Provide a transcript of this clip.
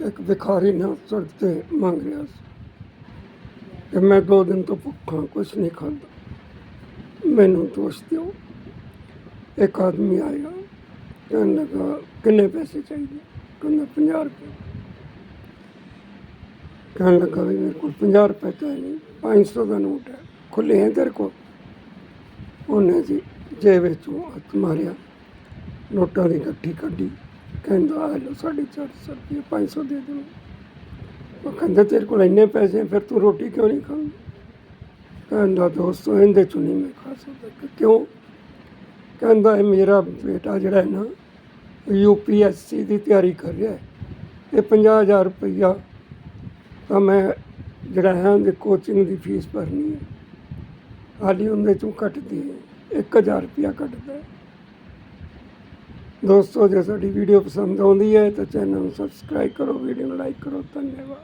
ਇੱਕ ਭਿਖਾਰੀ ਨਾਲ ਸੜਕ ਤੇ ਮੰਗ ਰਿਹਾ ਸੀ ਕਿ ਮੈਂ ਦੋ ਦਿਨ ਤੋਂ ਭੁੱਖਾ, ਕੁਛ ਨਹੀਂ ਖਾਂਦਾ। ਮੈਨੂੰ ਦੋਸ਼ ਦਿਓ। ਇੱਕ ਆਦਮੀ ਆਇਆ, ਕਹਿਣ ਲੱਗਾ, ਕਿੰਨੇ ਪੈਸੇ ਚਾਹੀਦੇ? ਕਹਿੰਦਾ 50 ਰੁਪਏ। ਕਹਿਣ ਲੱਗਾ ਵੀ ਮੇਰੇ ਕੋਲ 50 ਰੁਪਏ ਤਾਂ ਹੈ ਨਹੀਂ 500 ਦਾ ਨੋਟ ਹੈ ਖੁੱਲੇ ਹੈ ਤੇਰੇ ਕੋਲ? ਉਹਨੇ ਜੀ ਜੇਬ ਵਿੱਚੋਂ ਹੱਥ ਮਾਰਿਆ, ਨੋਟਾਂ ਦੀ ਇਕੱਠੀ ਕੱਢੀ। ਕਹਿੰਦਾ ਆ ਲਓ ਸਾਢੇ ਚਾਰ ਸੌ ਰੁਪਏ 500 ਦੇ ਦੇ ਉਹ ਕਹਿੰਦਾ ਤੇਰੇ ਕੋਲ ਇੰਨੇ ਪੈਸੇ ਹੈ, ਫਿਰ ਤੂੰ ਰੋਟੀ ਕਿਉਂ ਨਹੀਂ ਖਾਂਦਾ? ਕਹਿੰਦਾ ਦੋਸਤੋ ਇਹਦੇ ਚੋਂ ਨਹੀਂ ਮੈਂ ਖਾ ਸਕਦਾ। ਕਿਉਂ? ਕਹਿੰਦਾ ਇਹ ਮੇਰਾ ਬੇਟਾ ਜਿਹੜਾ ਹੈ ਨਾ ਯੂਪੀਐਸਸੀ ਦੀ ਤਿਆਰੀ ਕਰ ਰਿਹਾ ਹੈ। ਇਹ 50000 ਰੁਪਈਆ ਤਾਂ ਮੈਂ ਜਿਹੜਾ ਹੈ ਉਹਦੀ ਕੋਚਿੰਗ ਦੀ ਫੀਸ ਭਰਨੀ ਹੈ। ਹਾਲੀ ਉਹਦੇ ਚੋਂ ਕੱਟਦੀ ਹੈ। 1000 ਰੁਪਇਆ ਕੱਟਦਾ ਹੈ। ਦੋਸਤੋ, ਜੇ ਸਾਡੀ ਵੀਡੀਓ ਪਸੰਦ ਆਉਂਦੀ ਹੈ ਤਾਂ ਚੈਨਲ ਨੂੰ ਸਬਸਕ੍ਰਾਈਬ ਕਰੋ ਵੀਡੀਓ ਨੂੰ ਲਾਈਕ ਕਰੋ। ਧੰਨਵਾਦ।